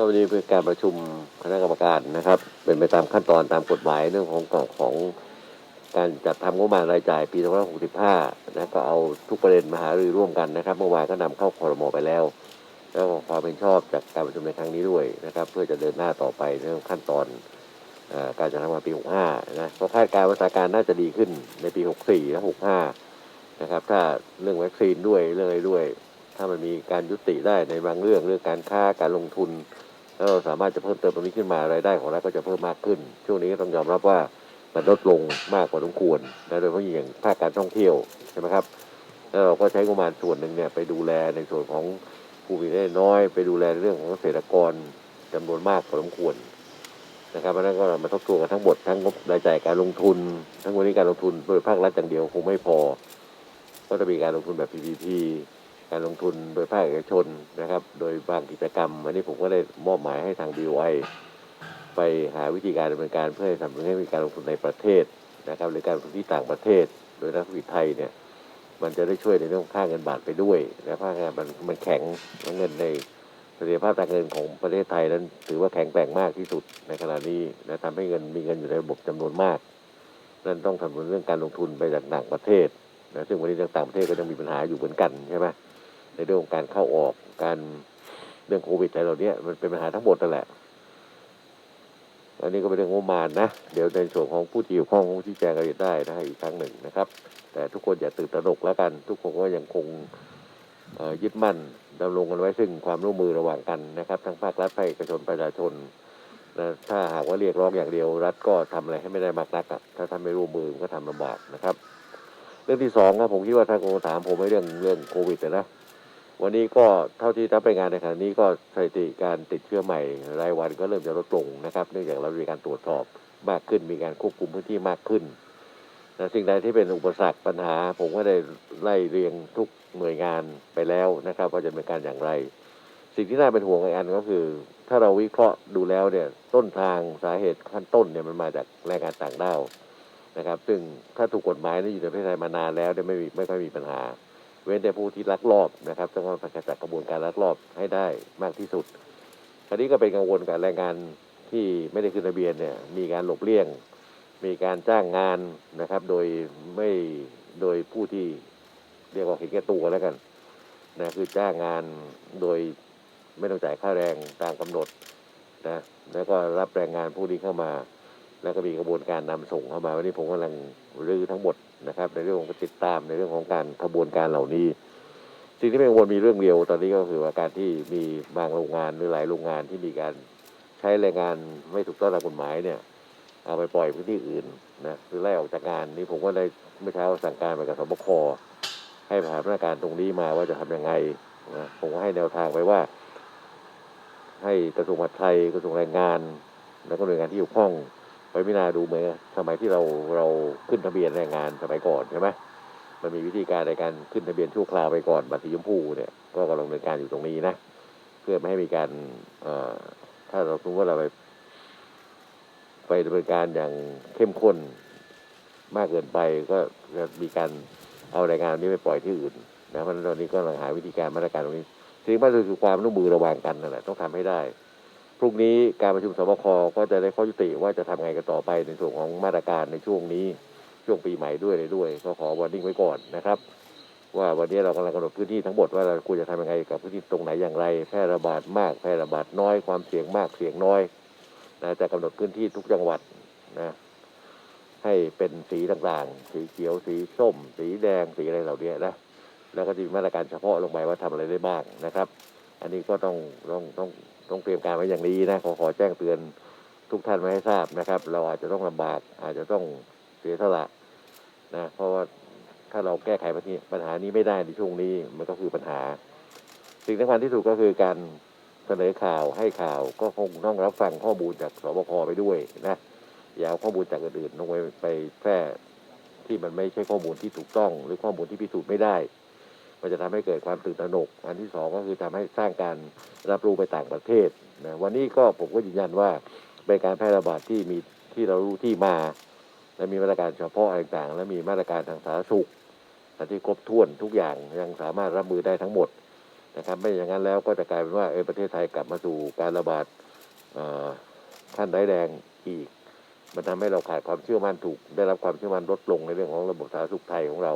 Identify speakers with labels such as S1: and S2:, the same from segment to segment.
S1: ก็วันนี้เป็นการประชุมคณะกรรมการนะครับ เป็นไปตามขั้นตอนตามกฎหมายเรื่องของของของการจัดทำงบประมาณรายจ่ายปี2565นะก็เอาทุกประเด็นมาหารือร่วมกันนะครับ เมื่อวานก็นำเข้าคอรมอไปแล้ว แล้วก็ความเป็นชอบจากการประชุมในครั้งนี้ด้วยนะครับ เพื่อจะเดินหน้าต่อไปเรื่องขั้นตอนอการจัดทำงานปี65นะก็คาดการณ์ว่าสถานการณ์น่าจะดีขึ้นในปี 64 และ 65 นะครับ ถ้าเรื่องวัคซีนด้วยเรื่องอะไรด้วย ถ้ามันมีการยุติได้ในบางเรื่องเรื่องการค้าการลงทุน แล้วเราสามารถจะเพิ่มเติมตรงนี้ขึ้นมารายได้ของรัฐก็จะเพิ่มมากขึ้น ช่วงนี้ก็ต้องยอมรับว่ามันลดลงมากกว่าสมควรนะโดยเฉพาะอย่างภาคการท่องเที่ยวใช่ไหมครับแล้วเราก็ใช้งบประมาณส่วนหนึ่งเนี่ยไปดูแลในส่วนของผู้มีรายได้น้อย ไปดูแลเรื่องของเกษตรกรจำนวนมากพอสมควรนะครับเพราะฉะนั้นก็มาทบทวนกันทั้งหมดทั้งงบรายจ่ายการลงทุน ทั้งวันนี้การลงทุนโดยภาครัฐอย่างเดียวคงไม่พอ ก็จะมีการลงทุนแบบ PPP การลงทุนโดยภาคเอกชนนะครับ โดยบางกิจกรรมอันนี้ผมก็ได้มอบหมายให้ทาง BOI ไปหาวิธีการดำเนินการเพื่อให้ทำให้มีการลงทุนในประเทศนะครับหรือการลงทุนที่ต่างประเทศ โดยนักธุรกิจไทยเนี่ยมันจะได้ช่วยในเรื่องค่าเงินบาทไปด้วยและค่าเงินมันมันแข็งแล้วเงินในเสถียรภาพทางเงินของประเทศไทยนั้น ถือว่าแข็งแกร่งมากที่สุดในขณะนี้และทำให้เงินมีเงินอยู่ในระบบจำนวนมาก นั่นต้องทำเรื่องการลงทุนไปจากต่างประเทศนะซึ่งวันนี้ต่างประเทศก็ยังมีปัญหาอยู่เหมือนกันใช่ไหม เรื่องของการเข้าออกการเรื่องโควิดอะไรเหล่านี้มันเป็นปัญหาทั้งหมดนั่นแหละอันนี้ก็เป็นเรื่องงบประมาณนะ เดี๋ยวในส่วนของผู้ที่เกี่ยวข้องคงชี้แจงกันได้นะอีกครั้งหนึ่งนะครับ แต่ทุกคนอย่าตื่นตระหนกแล้วกัน ทุกคนก็ยังคงยึดมั่นดำรงกันไว้ซึ่งความร่วมมือระหว่างกันนะครับ ทั้งภาครัฐภาคเอกชนประชาชนนะถ้าหากว่าเรียกร้องอย่างเดียว รัฐก็ทำอะไรให้ไม่ได้มากนักอะถ้าทำไม่ร่วมมือก็ทำลำบากนะครับ เรื่องที่สองครับผมคิดว่าถ้าโกถามผมในเรื่องเรื่องโควิดนะ วันนี้ก็เท่าที่รับรายงานในขณะนี้ก็สถิติการติดเชื้อใหม่รายวันก็เริ่มจะลดลงนะครับ เนื่องจากเรามีการตรวจสอบมากขึ้น มีการควบคุมพื้นที่มากขึ้นนะสิ่งใดที่เป็นอุปสรรคปัญหา ผมก็ได้ไล่เรียงทุกหน่วยงานไปแล้วนะครับว่าจะเป็นการอย่างไร สิ่งที่น่าเป็นห่วงอีกอันก็คือ ถ้าเราวิเคราะห์ดูแล้วเนี่ยต้นทางสาเหตุขั้นต้นเนี่ยมันมาจากแรงงานต่างด้าวนะครับ ซึ่งถ้าถูกกฎหมายนี่อยู่ในประเทศไทยมานานแล้วเนี่ยไม่มีไม่ค่อยมีปัญหา ว้นแต่ผู้ที่ลักลอบนะครับต้องมาขจัดกระบวนการลักลอบให้ได้มากที่สุดคราวนี้ก็เป็นกังวลกับแรงงานที่ไม่ได้ขึ้นทะเบียนเนี่ยมีการหลบเลี่ยง มีการจ้างงานนะครับโดยไม่โดยผู้ที่เรียกว่าเห็นแก่ตัวแล้วกันนะคือจ้างงานโดยไม่ต้องจ่ายค่าแรงตามกำหนดนะแล้วก็รับแรงงานผู้นี้เข้ามา แล้วก็มีกระบวนการนำส่งเข้ามาวันนี้ผมกำลังรื้อทั้งหมด นะครับ ในเรื่องของการติดตามในเรื่องของการกระบวนการเหล่านี้ สิ่งที่เป็นกังวลมีเรื่องเดียวตอนนี้ก็คือว่าการที่มีบางโรงงานหรือหลายโรงงานที่มีการใช้แรงงานไม่ถูกต้องตามกฎหมายเนี่ยเอาไปปล่อยพื้นที่อื่นนะคือไล่ออกจากงานนี่ผมก็ได้เมื่อเช้าสั่งการไปกับสบคให้ผ่านมาตรการตรงนี้มาว่าจะทำยังไงนะผมก็ให้แนวทางไปว่า ให้กระทรวงมหาดไทยกระทรวงแรงงาน แล้วก็หน่วยงานที่เกี่ยวข้อง ไปพิจารณาดูเหมือนสมัยที่เราเราขึ้นทะเบียนแรงงานสมัยก่อนใช่ไหมมันมีวิธีการในการขึ้นทะเบียนชั่วคราวไปก่อนบัตรสีชมพูเนี่ยก็กำลังดำเนินการอยู่ตรงนี้นะ เพื่อไม่ให้มีการเอ่อถ้าเราสมมติว่าเราไป ไปดำเนินการอย่างเข้มข้นมากเกินไปก็จะมีการเอาแรงงานนี้ไปปล่อยที่อื่นนะเพราะฉะนั้นตอนนี้ก็กำลังหาวิธีการมาตรการตรงนี้สิ่งที่สำคัญคือความร่วมมือระหว่างกันนั่นแหละต้องทำให้ได้ พรุ่งนี้การประชุมสบคก็จะได้ข้อยุติว่าจะทำไงกันต่อไปในส่วนของมาตรการในช่วงนี้ช่วงปีใหม่ด้วยเลยด้วยก็ขอวอร์นิ่งไว้ก่อนนะครับ ว่าวันนี้เรากำลังกำหนดพื้นที่ทั้งหมดว่าเราควรจะทำยังไงกับพื้นที่ตรงไหนอย่างไร แพร่ระบาดมากแพร่ระบาดน้อยความเสี่ยงมากเสี่ยงน้อยนะจะกำหนดพื้นที่ทุกจังหวัดนะให้เป็นสีต่างๆ สีเขียวสีส้ม สีแดงสีอะไรเหล่านี้นะแล้วก็จะมีมาตรการเฉพาะลงไปว่าทำอะไรได้บ้างนะครับ อันนี้ก็ต้องต้องต้อง ต้องเตรียมการไว้อย่างนี้นะขอขอแจ้งเตือนทุกท่านไว้ให้ทราบนะครับ เราอาจจะต้องลำบากอาจจะต้องเสียสละนะเพราะว่าถ้าเราแก้ไขปัญหาปัญหานี้ไม่ได้ในช่วงนี้มันก็คือปัญหา สิ่งสำคัญที่สุดก็คือการเสนอข่าวให้ข่าวก็คงต้องรับฟังข้อมูลจากสบคไปด้วยนะอย่าเอาข้อมูลจากอื่นๆลงไปไปแพร่ที่มันไม่ใช่ข้อมูลที่ถูกต้อง หรือข้อมูลที่พิสูจน์ไม่ได้ มันจะทำให้เกิดความตื่นตระหนก อันที่สองก็คือทำให้สร้างการรับรู้ไปต่างประเทศนะวันนี้ก็ผมก็ยืนยันว่าเป็นการแพร่ระบาดที่มีที่เรารู้ที่มา และมีมาตรการเฉพาะอะไรต่างๆและมีมาตรการทางสาธารณสุขที่ครบถ้วนทุกอย่างยังสามารถรับมือได้ทั้งหมดนะครับไม่อย่างนั้นแล้วก็จะกลายเป็นว่าเออประเทศไทยกลับมาสู่การระบาดเอ่อขั้นร้ายแรงอีก มันทำให้เราขาดความเชื่อมั่นถูก ได้รับความเชื่อมั่นลดลงในเรื่องของระบบสาธารณสุขไทยของเรา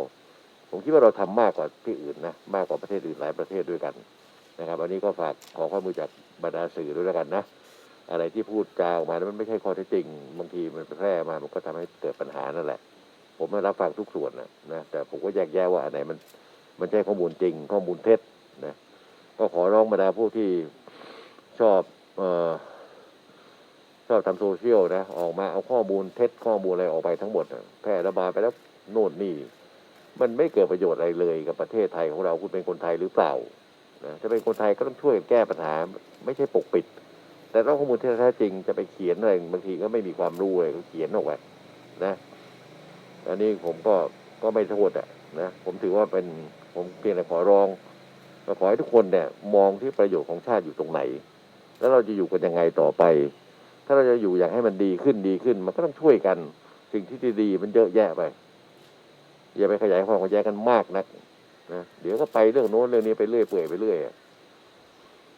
S1: ผมคิดว่าเราทำมากกว่าที่อื่นนะมากกว่าประเทศอื่นหลายประเทศด้วยกันนะครับอันนี้ก็ฝากขอข้อมูลจากบรรดาสื่อด้วยแล้วกันนะ อะไรที่พูดจาออกมาแล้วมันไม่ใช่ข้อเท็จจริง บางทีมันแพร่มามันก็ทำให้เกิดปัญหานั่นแหละ ผมไม่รับฟังทุกส่วนนะนะแต่ผมก็แยกแยะว่าอันไหนมันมันใช่ข้อมูลจริง ข้อมูลเท็จนะก็ขอร้องบรรดาผู้ที่ชอบเอ่อชอบทำโซเชียลนะออกมาเอาข้อมูลเท็จข้อมูลอะไรออกไปทั้งหมดแพร่ระบาดไปแล้วโน่นนี่ มันไม่เกิดประโยชน์อะไรเลยกับประเทศไทยของเราคุณเป็นคนไทยหรือเปล่านะถ้าเป็นคนไทยก็ต้องช่วยแก้ปัญหา ไม่ใช่ปกปิด แต่ต้องข้อมูลที่แท้จริงจะไปเขียนอะไรบางทีก็ไม่มีความรู้เลยก็เขียนออกไปนะ อันนี้ผมก็ก็ไม่โทษอะนะผมถือว่าเป็นผมเพียงแต่ขอร้องก็ขอให้ทุกคนเนี่ย มองที่ประโยชน์ของชาติอยู่ตรงไหน แล้วเราจะอยู่กันยังไงต่อไป ถ้าเราจะอยู่อย่างให้มันดีขึ้นดีขึ้น มันก็ต้องช่วยกัน สิ่งที่ดีๆมันเยอะแยะไป อย่าไปขยายความขัดแย้งกันมากนักนะเดี๋ยวก็ไปเรื่องโน้นเรื่องนี้ไปเรื่อยเปื่อยไปเรื่อย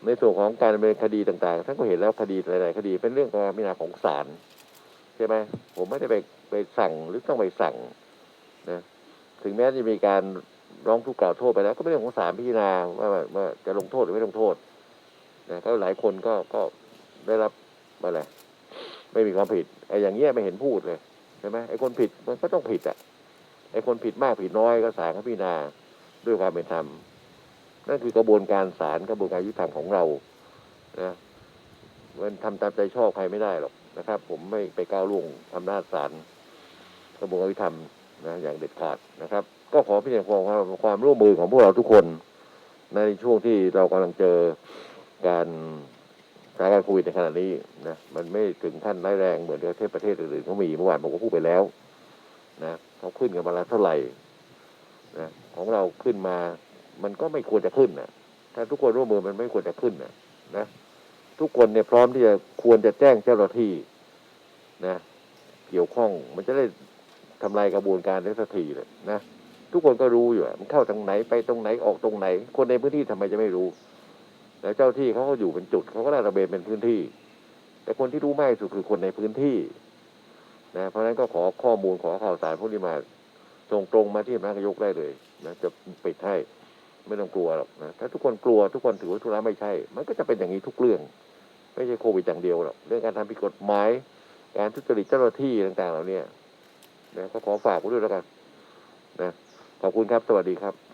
S1: ในส่วนของการดำเนินคดีต่างๆท่านก็เห็นแล้วคดีหลายๆคดีเป็นเรื่องการพิจารณาของศาลใช่ไหมผมไม่ได้ไปไปสั่งหรือต้องไปสั่งนะถึงแม้จะมีการร้องทุกข์กล่าวโทษไปแล้ว ก็เป็นเรื่องของศาลพิจารณาว่าว่าจะลงโทษหรือไม่ลงโทษนะก็หลายคนก็ก็ได้รับอะไรไม่มีความผิดไอ้อย่างเงี้ยไม่เห็นพูดเลยใช่ไหมไอ้คนผิดมันก็ต้องผิดอะ อ้คนผิดมากผิดน้อยก็ศาลก็พิจารณาด้วยความเป็นธรรมนั่นคือกระบวนการศาลกระบวนการยุติธรรมของเรานะมันทำตามใจชอบใครไม่ได้หรอกนะครับ ผมไม่ไปก้าวล่วงอำนาจศาลกระบวนการยุติธรรมนะอย่างเด็ดขาดนะครับ ก็ขอพิจารณาความความร่วมมือของพวกเราทุกคน ในช่วงที่เรากำลังเจอการสถานการณ์โควิดในขณะนี้นะมันไม่ถึงขั้นร้ายแรงเหมือนประเทศประเทศอื่นๆเขามีเมื่อวานผมก็พูดไปแล้ว นะเขาขึ้นกันมาแล้วเท่าไหร่นะของเราขึ้นมา มันก็ไม่ควรจะขึ้นนะถ้าทุกคนร่วมมือมันไม่ควรจะขึ้นนะนะทุกคนเนี่ยพร้อมที่จะควรจะแจ้งเจ้าหน้าที่นะ เกี่ยวข้องมันจะได้ทำลายกระบวนการได้สักทีเลยนะทุกคนก็รู้อยู่มันเข้าทางไหนไปตรงไหนออกตรงไหน คนในพื้นที่ทำไมจะไม่รู้ แล้วเจ้าที่เขาก็อยู่เป็นจุดเขาก็ได้ระเบียนเป็นพื้นที่ แต่คนที่รู้มากที่สุดคือคนในพื้นที่ นะเพราะฉะนั้นก็ขอข้อมูลขอข่าวสารพวกนี้มาส่งตรงมาที่นายกได้เลยนะจะปิดให้ไม่ต้องกลัวหรอกนะถ้าทุกคนกลัวทุกคนถือว่าธุระไม่ใช่ มันก็จะเป็นอย่างนี้ทุกเรื่อง ไม่ใช่โควิดอย่างเดียวหรอกเรื่องการทำผิดกฎหมายการทุจริตเจ้าหน้าที่ต่างๆเหล่านี้นะก็ขอฝากไว้ด้วยแล้วกันนะขอบคุณครับสวัสดีครับ